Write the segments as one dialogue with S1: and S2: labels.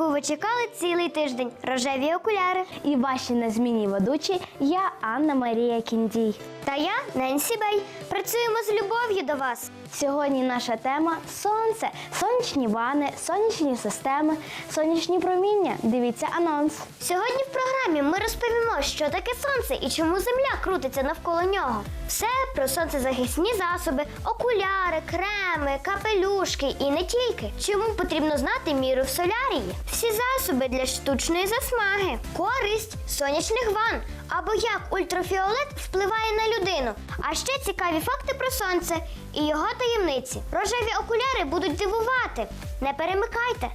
S1: яку ви чекали цілий тиждень рожеві окуляри.
S2: І ваші незмінні ведучі я Анна Марія Кіндій.
S1: Та я Ненсі Бей. Працюємо з любов'ю до вас.
S2: Сьогодні наша тема сонце, сонячні вани, сонячні системи, сонячні проміння. Дивіться анонс.
S1: Сьогодні в програмі ми розповімо, що таке сонце і чому земля крутиться навколо нього. Все про сонцезахисні засоби, окуляри, креми, капелюшки і не тільки. Чому потрібно знати міру в солярії? Всі засоби для штучної засмаги, користь сонячних ванн або як ультрафіолет впливає на людину. А ще цікаві факти про сонце і його таємниці. Рожеві окуляри будуть дивувати. Не перемикайте.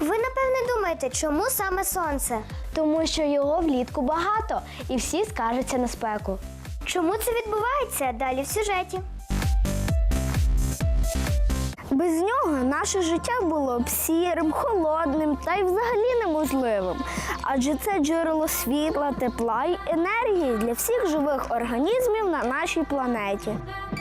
S1: Ви напевне думаєте, чому саме сонце?
S2: Тому що його влітку багато і всі скаржаться на спеку.
S1: Чому це відбувається далі в сюжеті?
S3: Без нього наше життя було б сірим, холодним та й взагалі неможливим. Адже це джерело світла, тепла й енергії для всіх живих організмів на нашій планеті.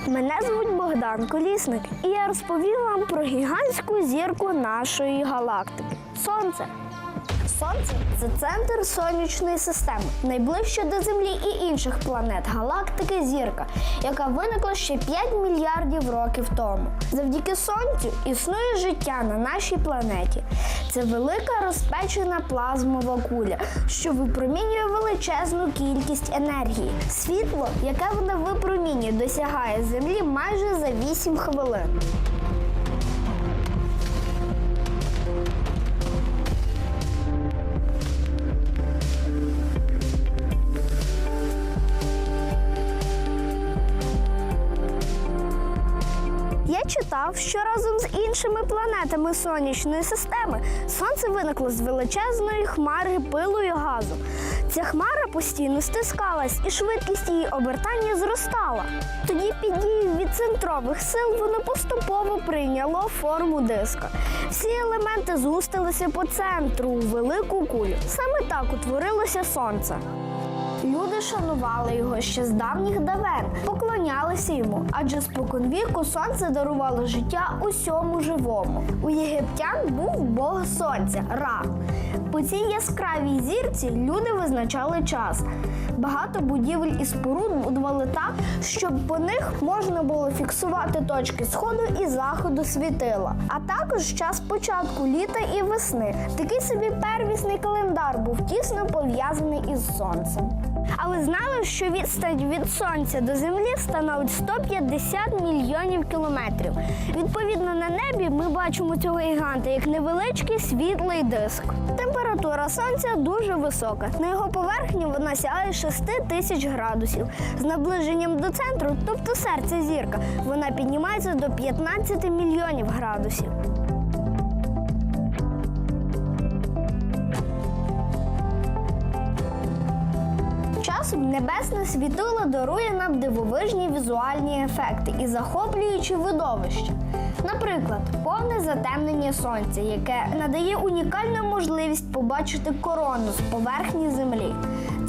S3: Мене звуть Богдан Колісник, і я розповім вам про гігантську зірку нашої галактики Сонце. Сонце це центр сонячної системи, найближча до Землі і інших планет галактики зірка, яка виникла ще 5 мільярдів років тому. Завдяки сонцю існує життя на нашій планеті. Це велика розпечена плазмова куля, що випромінює величезну кількість енергії. Світло, яке вона випромінює, досягає Землі майже за 8 хвилин. Іншими планетами сонячної системи сонце виникло з величезної хмари пилу і газу. Ця хмара постійно стискалась, і швидкість її обертання зростала. Тоді під дією відцентрових сил воно поступово прийняло форму диска. Всі елементи згустилися по центру у велику кулю. Саме так утворилося сонце. Шанували його ще з давніх давен, поклонялися йому, адже споконвіку сонце дарувало життя усьому живому. У єгиптян був бог сонця Ра. По цій яскравій зірці люди визначали час. Багато будівель і споруд будували так, щоб по них можна було фіксувати точки сходу і заходу світила, а також час початку літа і весни. Такий собі первісний календар був тісно пов'язаний із сонцем. Але знали, що відстань від сонця до землі становить 150 мільйонів кілометрів. Відповідно, на небі ми бачимо цього гіганта як невеличкий світлий диск. Температура сонця дуже висока. На його поверхні вона сягає 6 тисяч градусів. З наближенням до центру, тобто серця зірка, вона піднімається до 15 мільйонів градусів. Часом небесне світило дарує нам дивовижні візуальні ефекти і захоплюючі видовища. Наприклад, повне затемнення сонця, яке надає унікальну можливість побачити корону з поверхні Землі.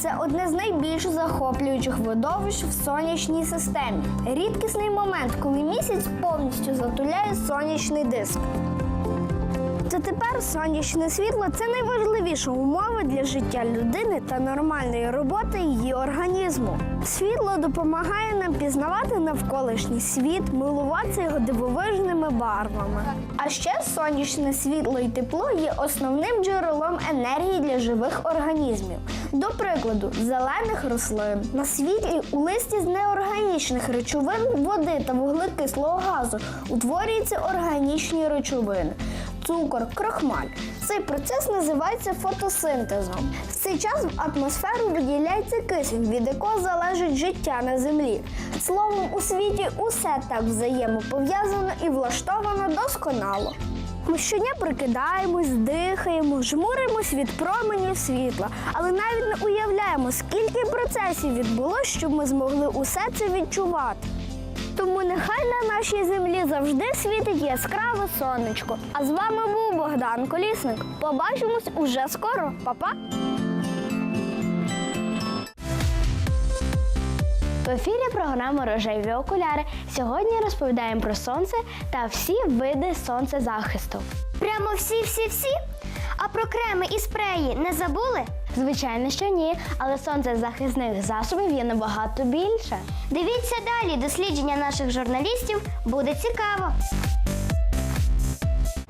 S3: Це одне з найбільш захоплюючих видовищ в сонячній системі. Рідкісний момент, коли місяць повністю затуляє сонячний диск. То тепер сонячне світло це найважливіша умова для життя людини та нормальної роботи її організму. Світло допомагає нам пізнавати навколишній світ, милуватися його дивовижними барвами. А ще сонячне світло і тепло є основним джерелом енергії для живих організмів. До прикладу, зелених рослин на світлі у листі з неорганічних речовин води та вуглекислого газу утворюються органічні речовини цукор, крохмаль. Цей процес називається фотосинтезом. В цей час в атмосферу виділяється кисень, від якого залежить життя на землі. Словом, у світі усе так взаємопов'язано і влаштовано досконало. Ми щодня прикидаємось, дихаємо, жмуримось від променів світла, але навіть не уявляємо, скільки процесів відбулося, щоб ми змогли усе це відчувати. Тому нехай на нашій землі завжди світить яскраве сонечко. А з вами був Богдан Колісник. Побачимось уже скоро. Па-па!
S2: В ефірі програма Рожеві окуляри. Сьогодні розповідаємо про сонце та всі види сонцезахисту.
S1: Прямо всі-всі-всі? Про креми і спреї не забули?
S2: Звичайно, що ні, але сонцезахисних засобів є набагато більше.
S1: Дивіться далі. Дослідження наших журналістів буде цікаво.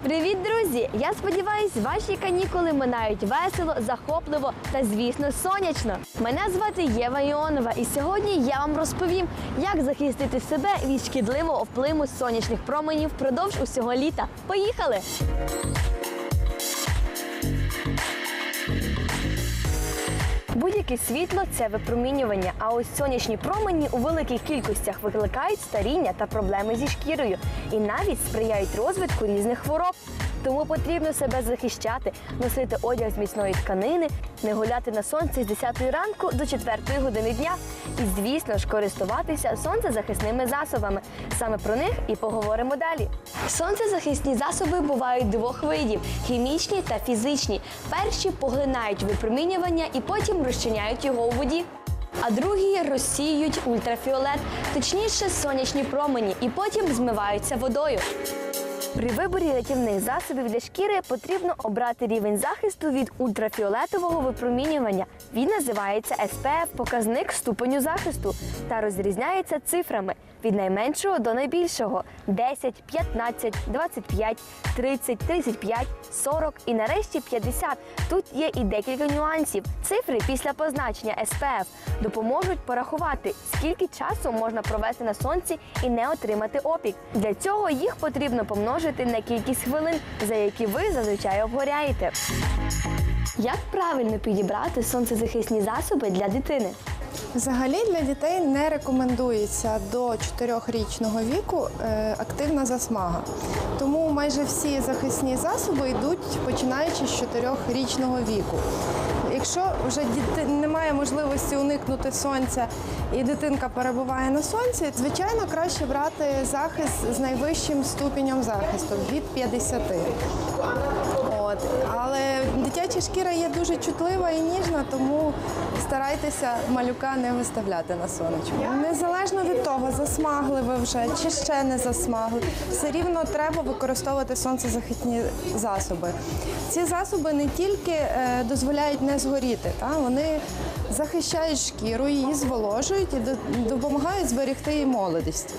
S4: Привіт, друзі! Я сподіваюсь, ваші канікули минають весело, захопливо та, звісно, сонячно. Мене звати Єва Іонова, і сьогодні я вам розповім, як захистити себе від шкідливого впливу сонячних променів впродовж усього літа. Поїхали! Будь-яке світло це випромінювання, а ось сонячні промені у великих кількостях викликають старіння та проблеми зі шкірою і навіть сприяють розвитку різних хвороб. Тому потрібно себе захищати, носити одяг з міцної тканини, не гуляти на сонці з 10 ранку до 4 години дня. І, звісно ж, користуватися сонцезахисними засобами. Саме про них і поговоримо далі. Сонцезахисні засоби бувають двох видів: хімічні та фізичні. Перші поглинають випромінювання і потім розчиняють його у воді. А другі розсіюють ультрафіолет, точніше сонячні промені, і потім змиваються водою. При виборі рятівних засобів для шкіри потрібно обрати рівень захисту від ультрафіолетового випромінювання. Він називається SPF – показник ступеню захисту та розрізняється цифрами від найменшого до найбільшого 10, 15, 25, 30, 35, 40 і нарешті 50. Тут є і декілька нюансів. Цифри після позначення SPF допоможуть порахувати, скільки часу можна провести на сонці і не отримати опік. Для цього їх потрібно помножити на кількість хвилин, за які ви зазвичай обгоряєте. Як правильно підібрати сонцезахисні засоби для дитини?
S5: Взагалі для дітей не рекомендується до 4-річного віку е, активна засмага. Тому майже всі захисні засоби йдуть починаючи з 4-річного віку. Якщо вже немає можливості уникнути сонця і дитинка перебуває на сонці, звичайно, краще брати захист з найвищим ступенем захисту від 50. От. Але дитяча шкіра є дуже чутлива і ніжна, тому старайтеся малюка не виставляти на сонечко. Незалежно від того, засмагли ви вже чи ще не засмагли, все рівно треба використовувати сонцезахисні засоби. Ці засоби не тільки е, дозволяють не згоріти, та, вони захищають шкіру, її зволожують і до- допомагають зберегти її молодість.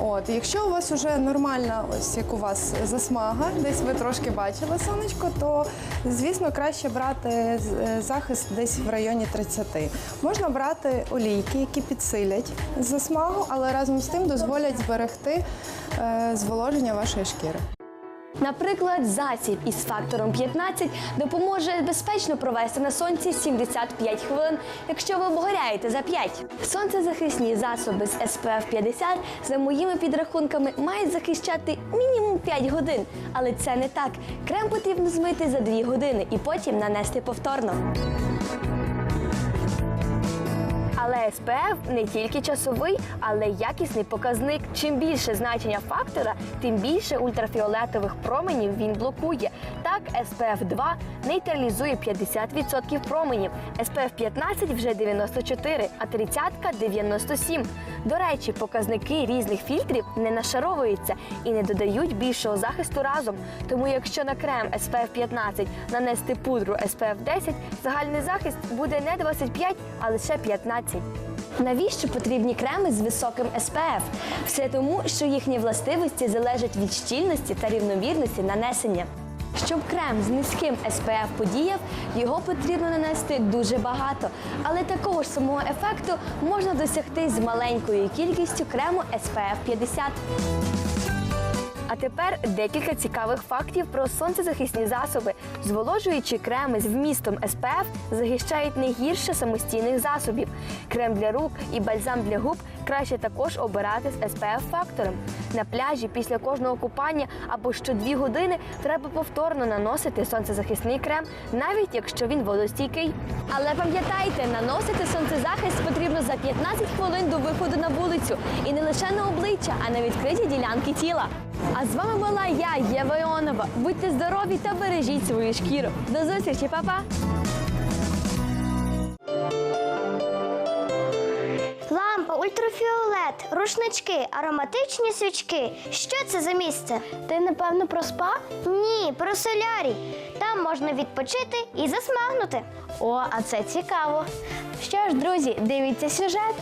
S5: От, якщо у вас вже нормальна, ось як у вас засмага, десь ви трошки бачили сонечко, то звісно краще брати е, захист десь в районі 30. Можна брати олійки, які підсилять засмагу, але разом з тим дозволять зберегти е, зволоження вашої шкіри.
S4: Наприклад, засіб із фактором 15 допоможе безпечно провести на сонці 75 хвилин, якщо ви обгоряєте за 5. Сонцезахисні засоби з SPF 50 за моїми підрахунками мають захищати мінімум 5 годин. Але це не так. Крем потрібно змити за 2 години і потім нанести повторно. Але SPF не тільки часовий, але й якісний показник. Чим більше значення фактора, тим більше ультрафіолетових променів він блокує. Так, SPF 2 нейтралізує 50% променів, SPF 15 вже 94, а 30 – 97. До речі, показники різних фільтрів не нашаровуються і не додають більшого захисту разом. Тому якщо на крем SPF 15 нанести пудру SPF 10, загальний захист буде не 25, а лише 15. Навіщо потрібні креми з високим SPF? Все тому, що їхні властивості залежать від щільності та рівновірності нанесення. Щоб крем з низьким SPF подіяв, його потрібно нанести дуже багато, але такого ж самого ефекту можна досягти з маленькою кількістю крему SPF 50. А тепер декілька цікавих фактів про сонцезахисні засоби. Зволожуючі креми з вмістом SPF захищають не гірше самостійних засобів. Крем для рук і бальзам для губ краще також обирати з SPF фактором. На пляжі після кожного купання або що дві години треба повторно наносити сонцезахисний крем, навіть якщо він водостійкий. Але пам'ятайте, наносити сонцезахист потрібно за 15 хвилин до виходу на вулицю і не лише на обличчя, а на відкриті ділянки тіла. А з вами була я, Єва Іонова. Будьте здорові та бережіть свою шкіру. До зустрічі, па-па!
S1: Лампа, ультрафіолет, рушнички, ароматичні свічки. Що це за місце?
S2: Ти напевно про спа?
S1: Ні, про солярій. Там можна відпочити і засмагнути.
S2: О, а це цікаво. Що ж, друзі, дивіться сюжет.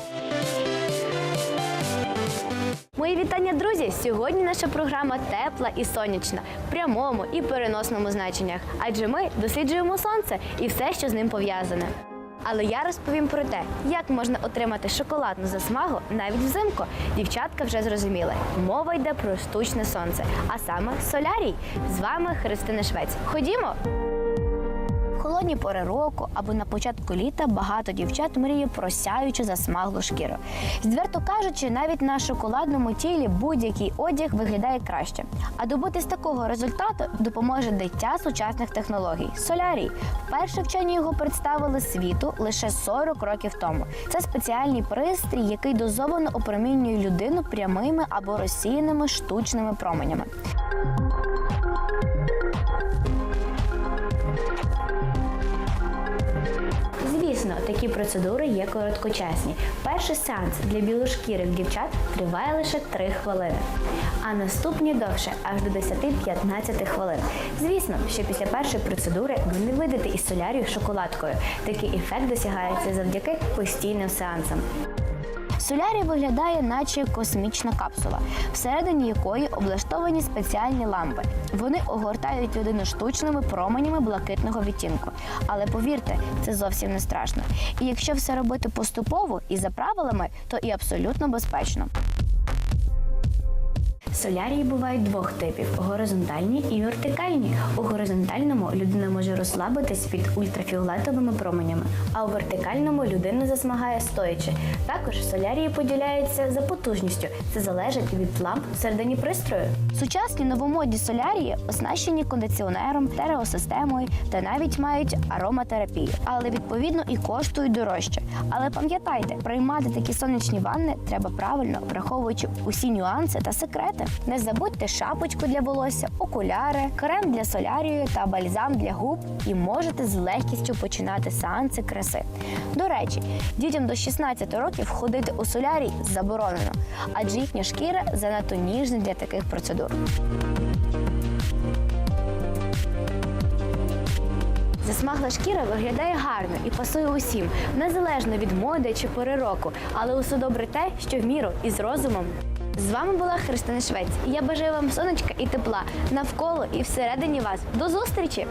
S2: Мої вітання, друзі! Сьогодні наша програма тепла і сонячна в прямому і переносному значеннях. Адже ми досліджуємо сонце і все, що з ним пов'язане. Але я розповім про те, як можна отримати шоколадну засмагу навіть взимку. Дівчатка вже зрозуміли. Мова йде про штучне сонце, а саме солярій. З вами Христина Швець. Ходімо! Холодні пори року або на початку літа багато дівчат мріє про сяючу засмаглу шкіру. Відверто кажучи, навіть на шоколадному тілі будь-який одяг виглядає краще. А добитись такого результату допоможе дитя сучасних технологій солярій. Вперше вчені його представили світу лише 40 років тому. Це спеціальний пристрій, який дозовано опромінює людину прямими або розсіяними штучними променями. Звісно, такі процедури є короткочасні. Перший сеанс для білошкірих дівчат триває лише 3 хвилини, а наступні довше аж до 10-15 хвилин. Звісно, що після першої процедури ви не вийдете із солярію шоколадкою. Такий ефект досягається завдяки постійним сеансам. Солярій виглядає, наче космічна капсула, всередині якої облаштовані спеціальні лампи. Вони огортають людину штучними променями блакитного відтінку. Але повірте, це зовсім не страшно. І якщо все робити поступово і за правилами, то і абсолютно безпечно. Солярії бувають двох типів: горизонтальні і вертикальні. У горизонтальному людина може розслабитись під ультрафіолетовими променями, а у вертикальному людина засмагає стоячи. Також солярії поділяються за потужністю. Це залежить від ламп всередині пристрою. Сучасні новомодні солярії оснащені кондиціонером, стереосистемою та навіть мають ароматерапію, але відповідно і коштують дорожче. Але пам'ятайте, приймати такі сонячні ванни треба правильно, враховуючи усі нюанси та секрети. Не забудьте шапочку для волосся, окуляри, крем для солярію та бальзам для губ, і можете з легкістю починати сеанси краси. До речі, дітям до 16 років ходити у солярій заборонено, адже їхня шкіра занадто ніжна для таких процедур. Засмагла шкіра виглядає гарно і пасує усім, незалежно від моди чи пори року, але усе добре те, що в міру і з розумом. З вами була Христина Швець. Я бажаю вам сонечка і тепла навколо і всередині вас. До зустрічі!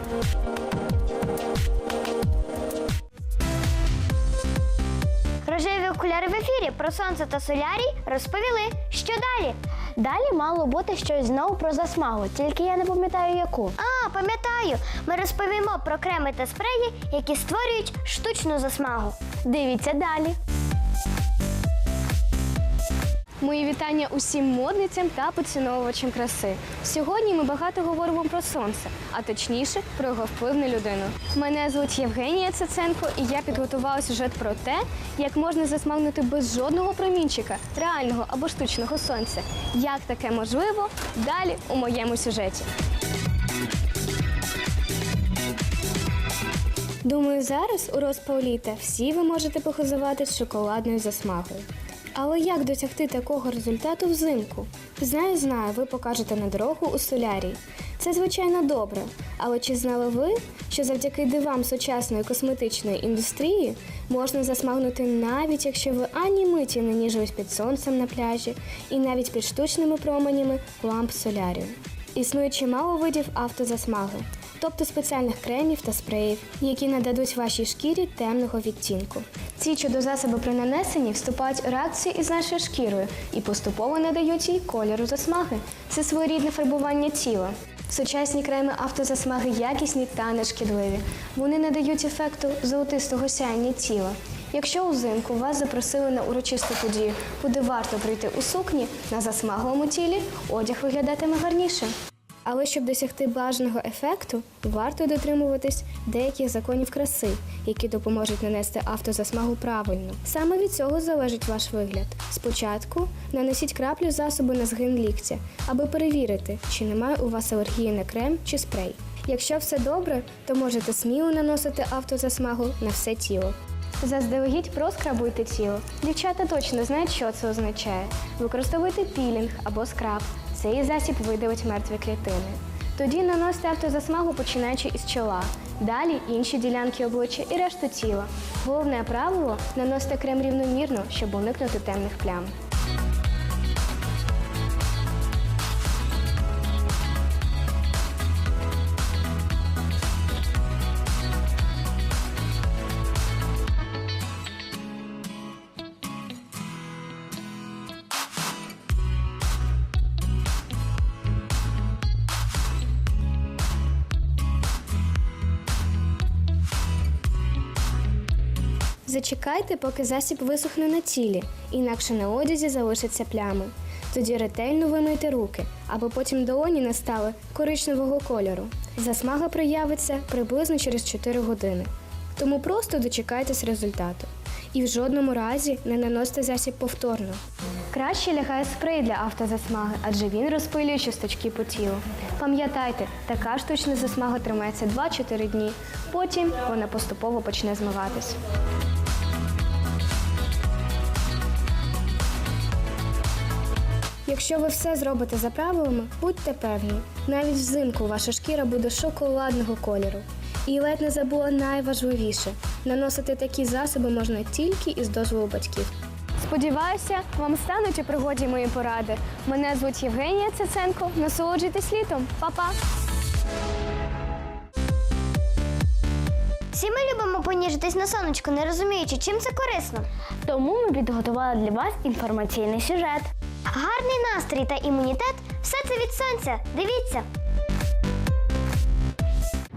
S1: Рожеві окуляри в ефірі про сонце та солярій розповіли. Що далі?
S2: Далі мало бути щось знову про засмагу, тільки я не пам'ятаю яку.
S1: А, пам'ятаю, ми розповімо про креми та спреї, які створюють штучну засмагу.
S2: Дивіться далі.
S6: Мої вітання усім модницям та поціновувачам краси. Сьогодні ми багато говоримо про сонце, а точніше про його вплив на людину. Мене звуть Євгенія Цеценко, і я підготувала сюжет про те, як можна засмагнути без жодного промінчика, реального або штучного сонця. Як таке можливо? Далі у моєму сюжеті. Думаю, зараз у розпал літа всі ви можете похизувати з шоколадною засмагою. Але як досягти такого результату взимку? Знаю, знаю, ви покажете на дорогу у солярій. Це звичайно добре. Але чи знали ви, що завдяки дивам сучасної косметичної індустрії можна засмагнути навіть якщо ви ані миті не ніжились під сонцем на пляжі і навіть під штучними променями ламп солярію? Існує чимало видів автозасмаги, тобто спеціальних кремів та спреїв, які нададуть вашій шкірі темного відтінку. Ці чудо-засоби при нанесенні вступають у реакцію із нашою шкірою і поступово надають їй кольору засмаги. Це своєрідне фарбування тіла. Сучасні креми автозасмаги якісні та нешкідливі. Вони надають ефекту золотистого сяєння тіла. Якщо узимку вас запросили на урочисту подію, куди варто прийти у сукні на засмаглому тілі, одяг виглядатиме гарніше. Але щоб досягти бажаного ефекту, варто дотримуватись деяких законів краси, які допоможуть нанести автозасмагу правильно. Саме від цього залежить ваш вигляд. Спочатку нанесіть краплю засобу на згин ліктя, аби перевірити, чи немає у вас алергії на крем чи спрей. Якщо все добре, то можете сміло наносити автозасмагу на все тіло. Заздалегідь проскрабуйте тіло. Дівчата точно знають, що це означає. Використовуйте пілінг або скраб. Цей засіб видавить мертві клітини. Тоді наносите автозасмагу, починаючи із чола. Далі інші ділянки обличчя і решту тіла. Головне правило наносити крем рівномірно, щоб уникнути темних плям. Зачекайте, поки засіб висохне на тілі, інакше на одязі залишаться плями. Тоді ретельно вимийте руки, аби потім долоні не стали коричневого кольору. Засмага проявиться приблизно через 4 години. Тому просто дочекайтесь результату. І в жодному разі не наносьте засіб повторно. Краще лягає спрей для автозасмаги, адже він розпилює часточки по тілу. Пам'ятайте, така штучна засмага тримається 2-4 дні. Потім вона поступово почне змиватись. Якщо ви все зробите за правилами, будьте певні, навіть взимку ваша шкіра буде шоколадного кольору. І ледь не забула найважливіше наносити такі засоби можна тільки із дозволу батьків. Сподіваюся, вам стануть у пригоді мої поради. Мене звуть Євгенія Циценко. Насолоджуйтесь літом. Па-па!
S1: Всі ми любимо поніжитись на сонечку, не розуміючи, чим це корисно.
S7: Тому ми підготували для вас інформаційний сюжет.
S1: Гарний настрій та імунітет все це від сонця. Дивіться.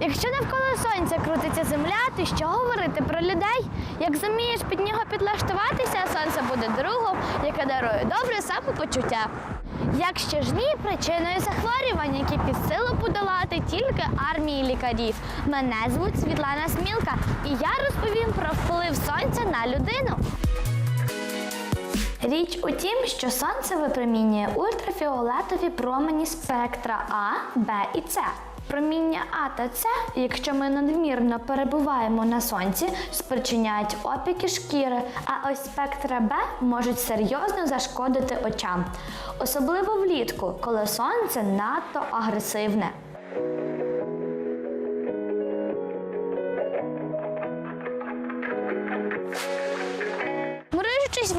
S7: Якщо навколо сонця крутиться земля, то що говорити про людей? Як зумієш під нього підлаштуватися, сонце буде другом, яке дарує добре самопочуття. Якщо ж ні, причиною захворювань, які під силу подолати тільки армії лікарів. Мене звуть Світлана Смілка, і я розповім про вплив сонця на людину. Річ у тім, що сонце випромінює ультрафіолетові промені спектра А, Б і С. Проміння А та С, якщо ми надмірно перебуваємо на сонці, спричиняють опіки шкіри, а ось спектра Б можуть серйозно зашкодити очам, особливо влітку, коли сонце надто агресивне.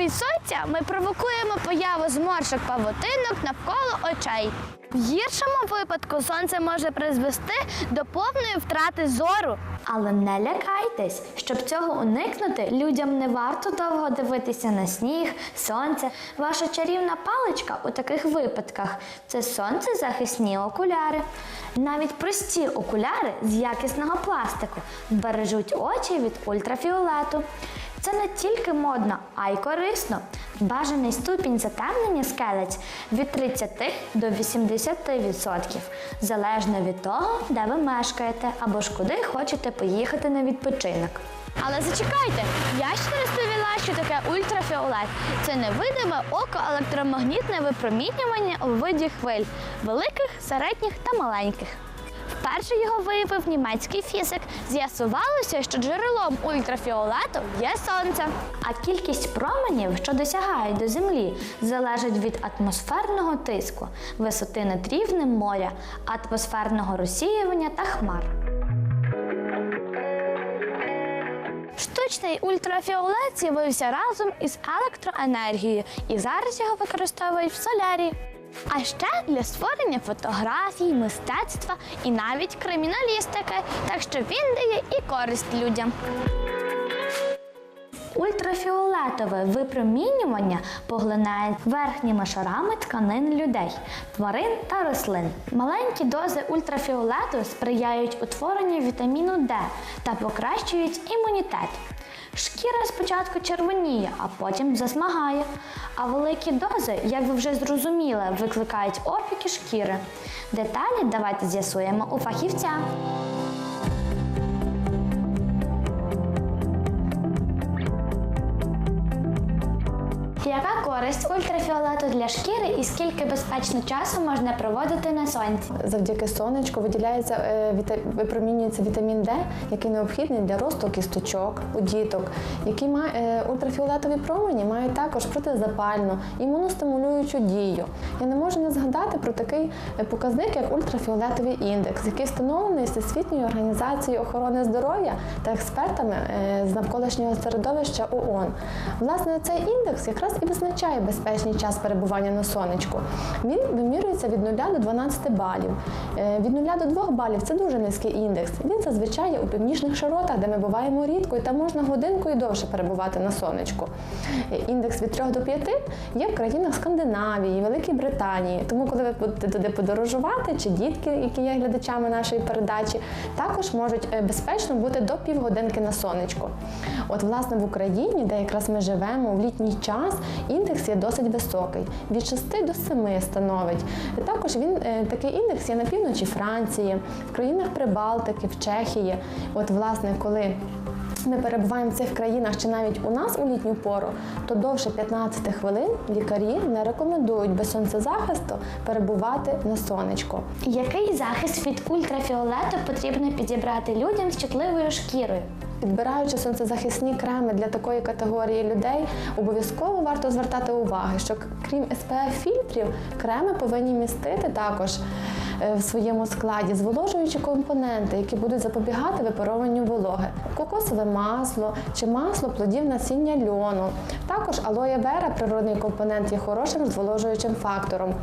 S7: Сонця, ми провокуємо появу зморшок павутинок навколо очей. В гіршому випадку сонце може призвести до повної втрати зору. Але не лякайтесь, щоб цього уникнути, людям не варто довго дивитися на сніг, сонце. Ваша чарівна паличка у таких випадках це сонцезахисні окуляри. Навіть прості окуляри з якісного пластику бережуть очі від ультрафіолету. Це не тільки модно, а й корисно. Бажаний ступінь затемнення скелець від 30 до 80%, залежно від того, де ви мешкаєте або ж куди хочете поїхати на відпочинок. Але зачекайте, я ще розповіла, що таке ультрафіолет. Це невидиме око електромагнітне випромінювання у виді хвиль великих, середніх та маленьких. Вперше його виявив німецький фізик. З'ясувалося, що джерелом ультрафіолету є сонце. А кількість променів, що досягають до землі, залежить від атмосферного тиску, висоти над рівнем моря, атмосферного розсіювання та хмар. Штучний ультрафіолет з'явився разом із електроенергією і зараз його використовують в солярії. А ще для створення фотографій, мистецтва і навіть криміналістики, так що він дає і користь людям. Ультрафіолетове випромінювання поглинає верхніми шарами тканин людей, тварин та рослин. Маленькі дози ультрафіолету сприяють утворенню вітаміну Д та покращують імунітет. Шкіра спочатку червоніє, а потім засмагає. А великі дози, як ви вже зрозуміли, викликають опіки шкіри. Деталі давайте з'ясуємо у фахівця. Яка користь ультрафіолету для шкіри і скільки безпечно часу можна проводити на сонці?
S8: Завдяки сонечку виділяється е, випромінюється вітамін Д, який необхідний для росту кісточок у діток, які має е, ультрафіолетові промені мають також протизапальну, імуностимулюючу дію. Я не можу не згадати про такий е, показник, як ультрафіолетовий індекс, який встановлений Всесвітньою організацією охорони здоров'я та експертами з навколишнього середовища ООН. Власне, цей індекс якраз і визначає безпечний час перебування на сонечку. Він вимірюється від 0 до 12 балів. Е, Від 0 до 2 балів це дуже низький індекс. Він зазвичай є у північних широтах, де ми буваємо рідко, і там можна годинку і довше перебувати на сонечку. Е, Індекс від 3 до 5 є в країнах Скандинавії, Великій Британії. Тому, коли ви будете туди подорожувати, чи дітки, які є глядачами нашої передачі, також можуть е, безпечно бути до півгодинки на сонечку. От, власне, в Україні, де якраз ми живемо в літній час, індекс є досить високий, від 6 до 7 становить. Також він е, такий індекс є на півночі Франції, в країнах Прибалтики, в Чехії. От, власне, коли ми перебуваємо в цих країнах чи навіть у нас у літню пору, то довше 15 хвилин лікарі не рекомендують без сонцезахисту перебувати на сонечку.
S7: Який захист від ультрафіолету потрібно підібрати людям з чутливою шкірою?
S8: Підбираючи сонцезахисні креми для такої категорії людей, обов'язково варто звертати увагу, що крім SPF фільтрів, креми повинні містити також в своєму складі зволожуючі компоненти, які будуть запобігати випарованню вологи, кокосове масло чи масло плодів насіння льону. Також алоє вера, природний компонент, є хорошим зволожуючим фактором.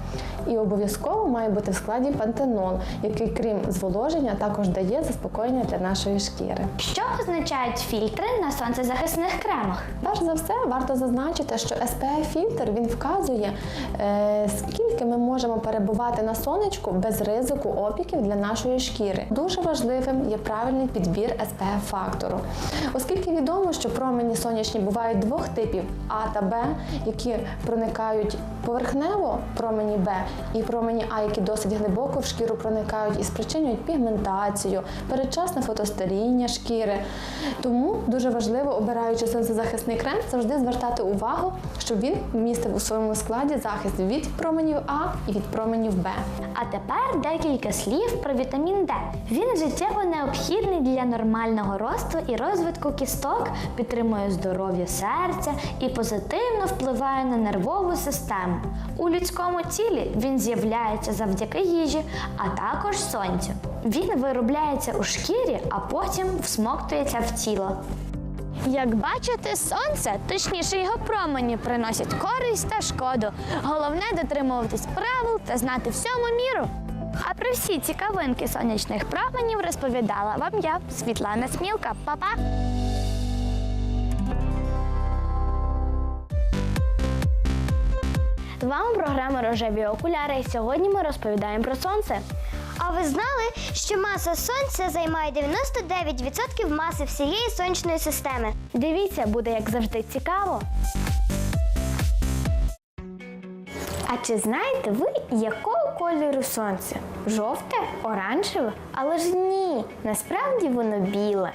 S8: І обов'язково має бути в складі пантенол, який, крім зволоження, також дає заспокоєння для нашої шкіри.
S7: Що означають фільтри на сонцезахисних кремах?
S8: Перш за все, варто зазначити, що SPF-фільтр він вказує, е, скільки ми можемо перебувати на сонечку без ризику опіків для нашої шкіри. Дуже важливим є правильний підбір SPF-фактору, оскільки відомо, що промені сонячні бувають двох типів А та Б, які проникають поверхнево промені Б, і промені А, які досить глибоко в шкіру проникають і спричинюють пігментацію, передчасне фотостаріння шкіри. Тому дуже важливо, обираючи сонцезахисний крем, завжди звертати увагу, щоб він містив у своєму складі захист від променів А і від променів Б.
S7: А тепер декілька слів про вітамін Д. Він життєво необхідний для нормального росту і розвитку кісток, підтримує здоров'я серця і позитивно впливає на нервову систему. У людському тілі він з'являється завдяки їжі, а також сонцю. Він виробляється у шкірі, а потім всмоктується в тіло. Як бачите, сонце, точніше його промені, приносять користь та шкоду. Головне дотримуватись правил та знати всьому міру. А про всі цікавинки сонячних променів розповідала вам я, Світлана Смілка. Па-па!
S1: З вами програма Рожеві окуляри. І сьогодні ми розповідаємо про сонце. А ви знали, що маса сонця займає 99% маси всієї сонячної системи?
S7: Дивіться, буде як завжди цікаво. А чи знаєте ви, якого кольору сонце? Жовте, оранжеве? Але ж ні, насправді воно біле.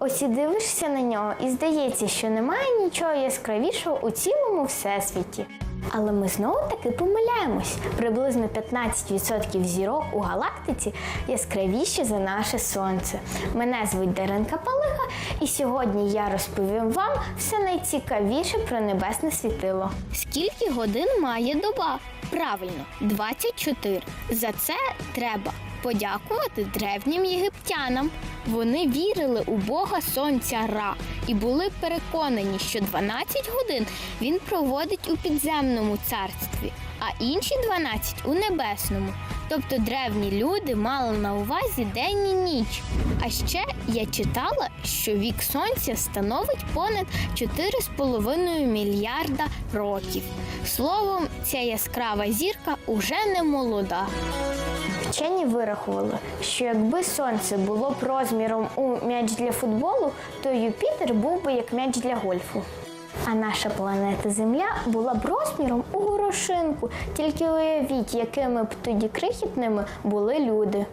S7: Ось і дивишся на нього, і здається, що немає нічого яскравішого у цілому всесвіті. Але ми знову таки помиляємось. Приблизно 15% зірок у галактиці яскравіші за наше сонце. Мене звуть Даринка Палига, і сьогодні я розповім вам все найцікавіше про небесне світило.
S6: Скільки годин має доба? Правильно, 24. За це треба подякувати древнім єгиптянам. Вони вірили у Бога Сонця Ра і були переконані, що 12 годин він проводить у підземному царстві, а інші 12 у небесному. Тобто древні люди мали на увазі день і ніч. А ще я читала, що вік сонця становить понад 4,5 мільярда років. Словом, ця яскрава зірка уже не молода.
S7: Вчені вирахували, що якби сонце було б розміром у м'яч для футболу, то Юпітер був би як м'яч для гольфу. А наша планета Земля була б розміром у горошинку. Тільки уявіть, якими б тоді крихітними були люди.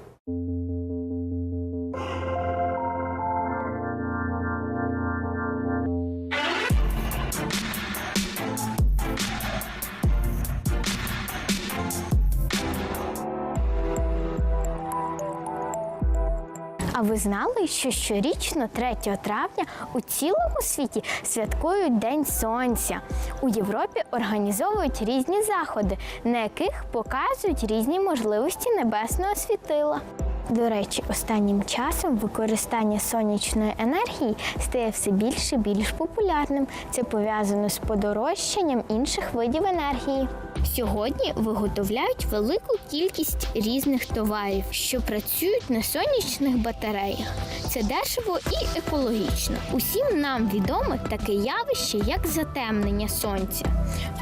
S2: Ви знали, що щорічно 3 травня у цілому світі святкують День Сонця? У Європі організовують різні заходи, на яких показують різні можливості небесного світила. До речі, останнім часом використання сонячної енергії стає все більше і більш популярним. Це пов'язано з подорожчанням інших видів енергії. Сьогодні виготовляють велику кількість різних товарів, що працюють на сонячних батареях. Це дешево і екологічно. Усім нам відоме таке явище, як затемнення сонця,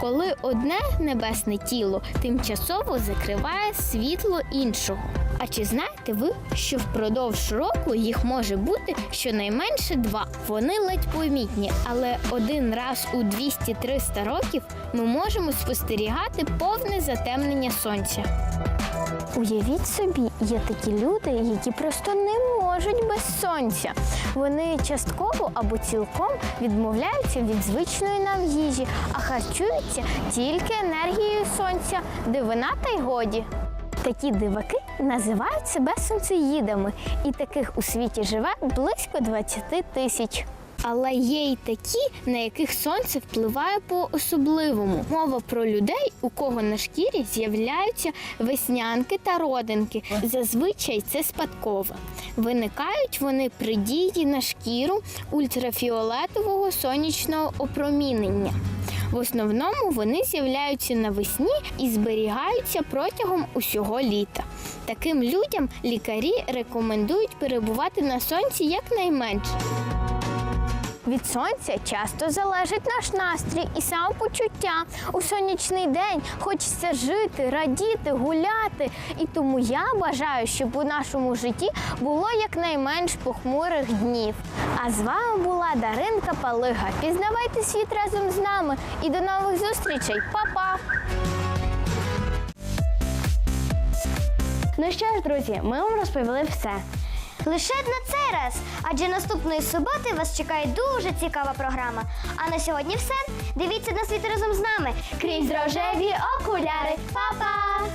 S2: коли одне небесне тіло тимчасово закриває світло іншого. А чи знаєте ви, що впродовж року їх може бути щонайменше два? Вони ледь помітні, але один раз у 200-300 років ми можемо спостерігати повне затемнення сонця. Уявіть собі, є такі люди, які просто не можуть без сонця. Вони частково або цілком відмовляються від звичної нам їжі, а харчуються тільки енергією сонця, дивина та й годі. Такі диваки називають себе сонцеїдами, і таких у світі живе близько 20 тисяч. Але є й такі, на яких сонце впливає по-особливому. Мова про людей, у кого на шкірі з'являються веснянки та родинки. Зазвичай це спадкове. Виникають вони при дії на шкіру ультрафіолетового сонячного опромінення. В основному вони з'являються навесні і зберігаються протягом усього літа. Таким людям лікарі рекомендують перебувати на сонці якнайменше. Від сонця часто залежить наш настрій і самопочуття. У сонячний день хочеться жити, радіти, гуляти. І тому я бажаю, щоб у нашому житті було якнайменш похмурих днів. А з вами була Даринка Палига. Пізнавайте світ разом з нами і до нових зустрічей. Па-па! Ну що ж, друзі, ми вам розповіли все.
S1: Лише на цей раз, адже наступної суботи вас чекає дуже цікава програма. А на сьогодні все. Дивіться на світ разом з нами. Крізь рожеві окуляри. Па-па!